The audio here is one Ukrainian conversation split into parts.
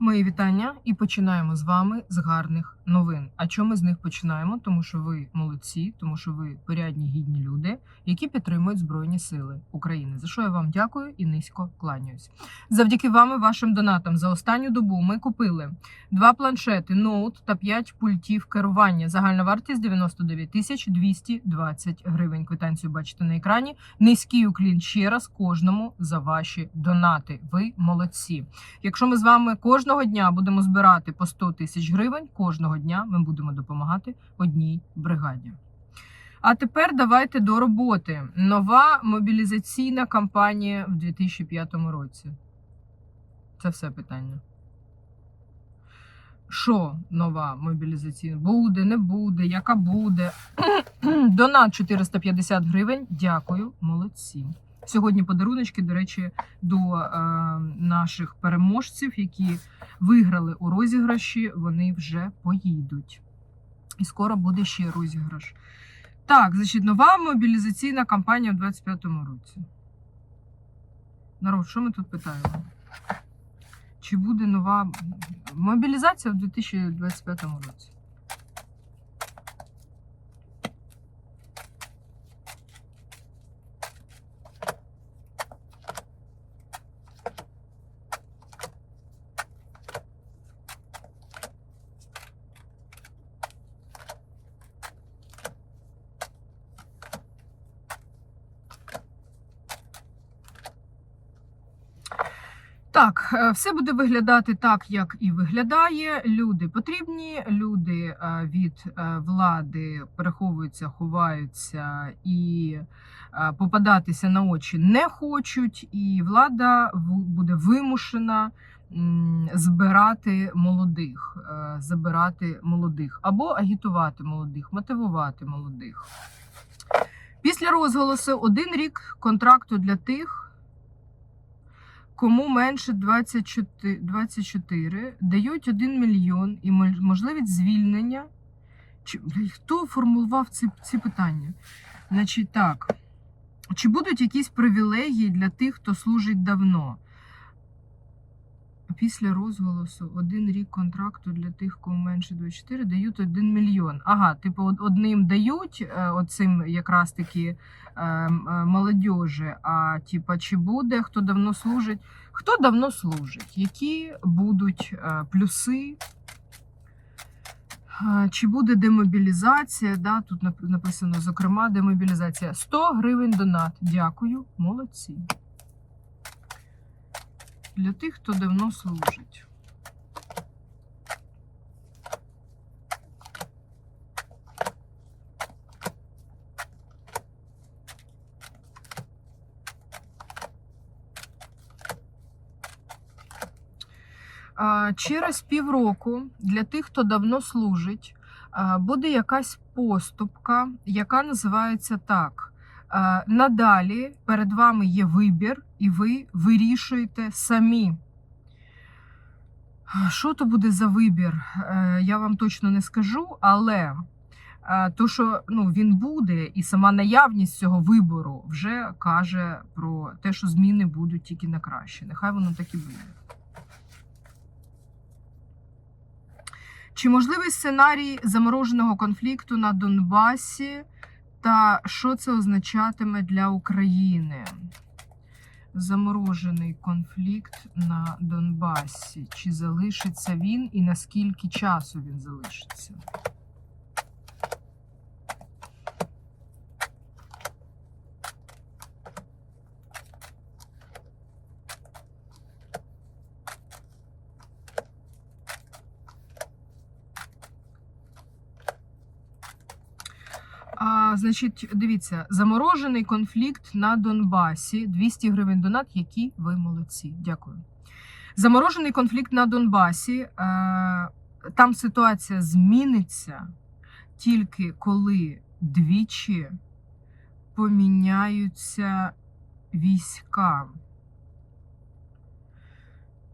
Мої вітання і починаємо з вами з гарних новин. А чому ми з них починаємо? Тому що ви молодці, тому що ви порядні гідні люди, які підтримують Збройні Сили України. За що я вам дякую і низько кланяюсь. Завдяки вам і вашим донатам за останню добу ми купили два планшети, ноут та п'ять пультів керування. Загальна вартість 99 тисяч 220 гривень. Квитанцію бачите на екрані. Низький уклін ще раз кожному за ваші донати. Ви молодці. Якщо ми з вами кожного дня будемо збирати по 100 тисяч гривень, кожного дня ми будемо допомагати одній бригаді. А тепер давайте до роботи. Нова мобілізаційна кампанія в 2005 році. Це все питання. Що нова мобілізаційна? Буде, не буде, яка буде? Донат 450 гривень. Дякую, молодці. Сьогодні подаруночки, до речі, до е, наших переможців, які виграли у розіграші, вони вже поїдуть. І скоро буде ще розіграш. Так, значить, нова мобілізаційна кампанія в 25-му році. Народ, що ми тут питаємо? Чи буде нова мобілізація в 2025 році? Так, е, все буде виглядати так, як і виглядає. Люди потрібні, люди е, від е, влади переховуються, ховаються і попадатися на очі не хочуть, і влада буде вимушена збирати молодих, забирати молодих або агітувати молодих, мотивувати молодих. Після розголосу один рік контракту для тих. Кому менше 24, 24 дають 1 мільйон і можливість звільнення. Чи, хто формулював ці, ці питання? Значить, так. Чи будуть якісь привілегії для тих, хто служить давно? Після розголосу один рік контракту для тих, кому менше 24, дають 1 мільйон. Ага, типу, одним дають е, оцим якраз таки е, м, е, молодіжі, а типа, чи буде, хто давно служить? Хто давно служить? Які будуть е, плюси? Чи буде демобілізація? Да, тут написано, зокрема, демобілізація. 100 гривень донат. Дякую, молодці. Для тих, хто давно служить. Через півроку для тих, хто давно служить, буде якась поступка, яка називається так. А, Надалі перед вами є вибір, і ви вирішуєте самі. Що то буде за вибір? Е, Я вам точно не скажу, але е, то, що ну, він буде, і сама наявність цього вибору вже каже про те, що зміни будуть тільки на краще. Нехай воно так і буде. Чи можливий сценарій замороженого конфлікту на Донбасі? Та що це означатиме для України? Заморожений конфлікт на Донбасі. Чи залишиться він і наскільки часу він залишиться? А, значить, дивіться, заморожений конфлікт на Донбасі. 200 гривень донат, які ви молодці. Дякую. Заморожений конфлікт на Донбасі. Е, там ситуація зміниться тільки коли двічі поміняються війська.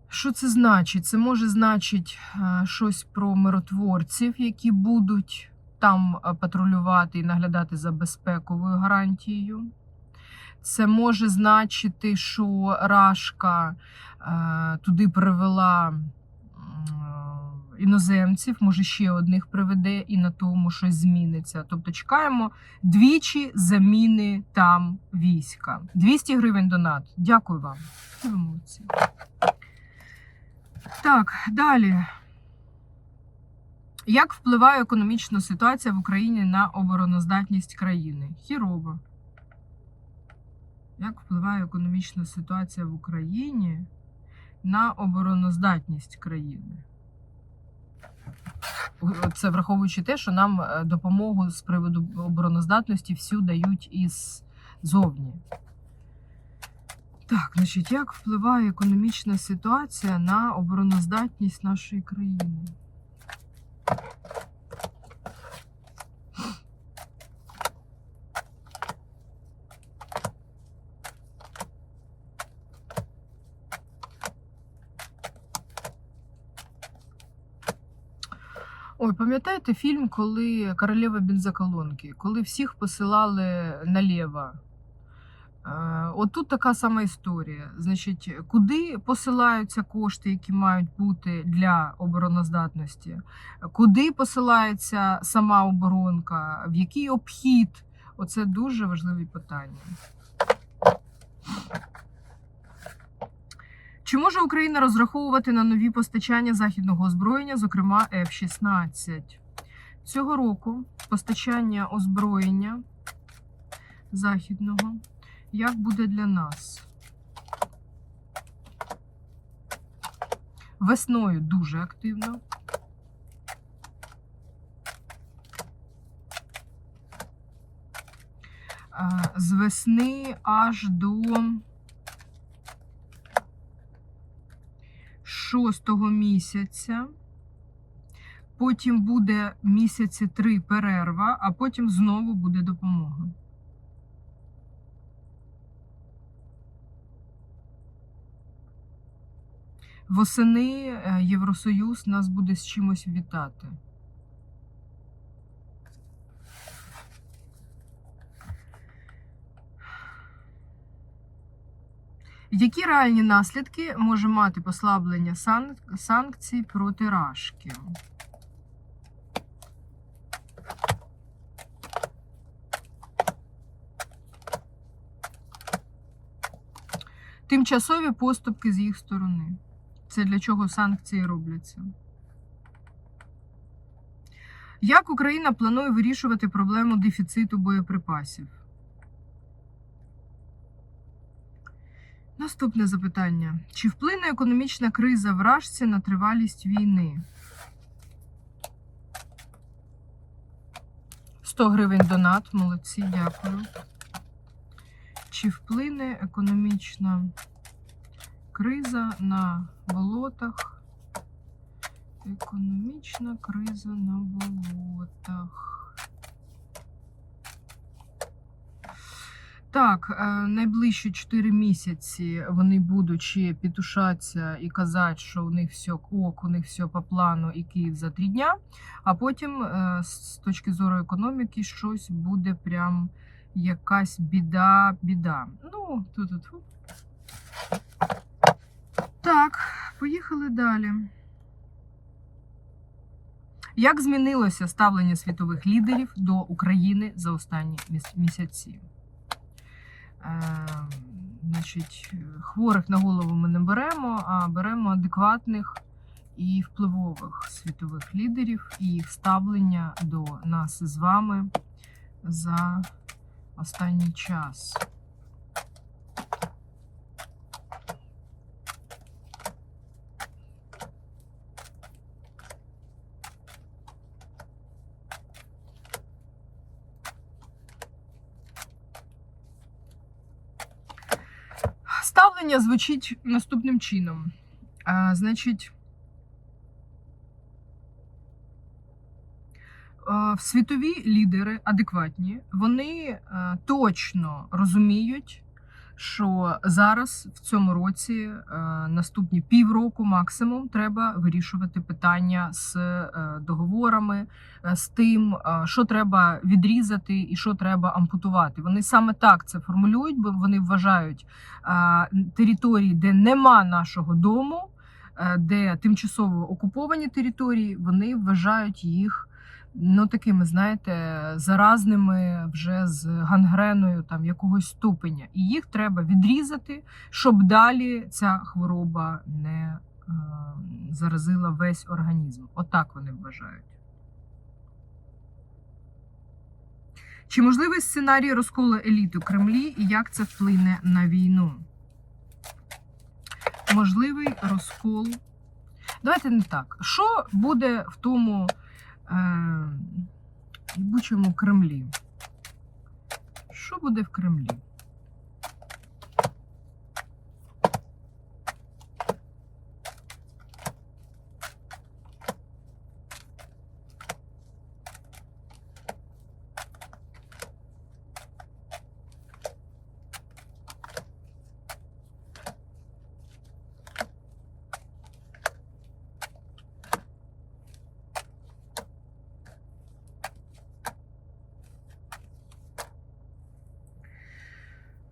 Що це значить? Це може значить е, щось про миротворців, які будуть там е, патрулювати і наглядати за безпековою гарантією. Це може значити, що Рашка е, туди привела іноземців, може ще одних приведе і на тому щось зміниться. Тобто чекаємо двічі заміни там війська. 200 гривень донат. Дякую вам. Так, далі. Як впливає економічна ситуація в Україні на обороноздатність країни? Хірово. Як впливає економічна ситуація в Україні на обороноздатність країни? Це враховуючи те, що нам е, допомогу з приводу обороноздатності всю дають із зовні. Так, значить, як впливає економічна ситуація на обороноздатність нашої країни? Ой, пам'ятаєте фільм, коли Королева бензоколонки, коли всіх посилали наліво? Е, От тут така сама історія. Значить, куди посилаються кошти, які мають бути для обороноздатності? Куди посилається сама оборонка? В який обхід? Оце дуже важливі питання. Чи може Україна розраховувати на нові постачання західного озброєння, зокрема F-16? Цього року постачання озброєння західного як буде для нас? Весною дуже активно. З весни аж до шостого місяця. Потім буде місяці три перерва, а потім знову буде допомога. Восени е, Євросоюз нас буде з чимось вітати. Які реальні наслідки може мати послаблення сан- санкцій проти Рашки? Тимчасові поступки з їх сторони. Це для чого санкції робляться? Як Україна планує вирішувати проблему дефіциту боєприпасів? Наступне запитання. Чи вплине економічна криза в Рашці на тривалість війни? 100 гривень донат. Молодці, дякую. Чи вплине економічна криза на болотах? Економічна криза на болотах. Так, е, найближчі 4 місяці вони будуть ще петушатися і казати, що у них все ок, у них все по плану і Київ за три дня. А потім, е, з точки зору економіки, щось буде прям якась біда, біда. Ну, тут. Так, поїхали далі. Як змінилося ставлення світових лідерів до України за останні місяці? Е, значить, хворих на голову ми не беремо, а беремо адекватних і впливових світових лідерів і їх ставлення до нас з вами за останній час. Ставлення звучить наступним чином. А, значить, світові лідери адекватні, вони а, точно розуміють, що зараз в цьому році, наступні півроку максимум, треба вирішувати питання з е, договорами, е, з тим, е, що треба відрізати і що треба ампутувати. Вони саме так це формулюють, бо вони вважають території, де нема нашого дому. е, де тимчасово окуповані території, вони вважають їх ну такими, знаєте, заразними вже з гангреною там якогось ступеня. І їх треба відрізати, щоб далі ця хвороба не е, заразила весь організм. Отак вони вважають. Чи можливий сценарій розколу еліт у Кремлі і як це вплине на війну? Можливий розкол. Давайте не так. Що буде в тому е, їбучому Кремлі? Що буде в Кремлі?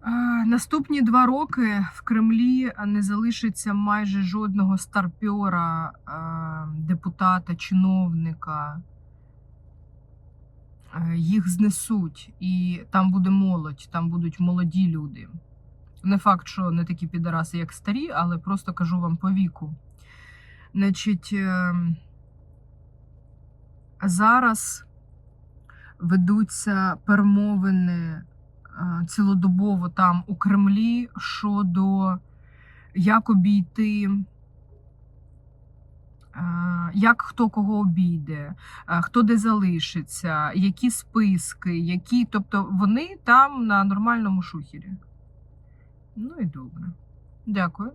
Е, Наступні два роки в Кремлі не залишиться майже жодного старпьора, е, депутата, чиновника. Е, Їх знесуть, і там буде молодь, там будуть молоді люди. Не факт, що не такі підараси, як старі, але просто кажу вам по віку. Значить, е, зараз ведуться перемовини цілодобово там у Кремлі щодо як обійти, е, як хто кого обійде, е, хто де залишиться, які списки, які. Тобто вони там на нормальному шухері. Ну і добре. Дякую.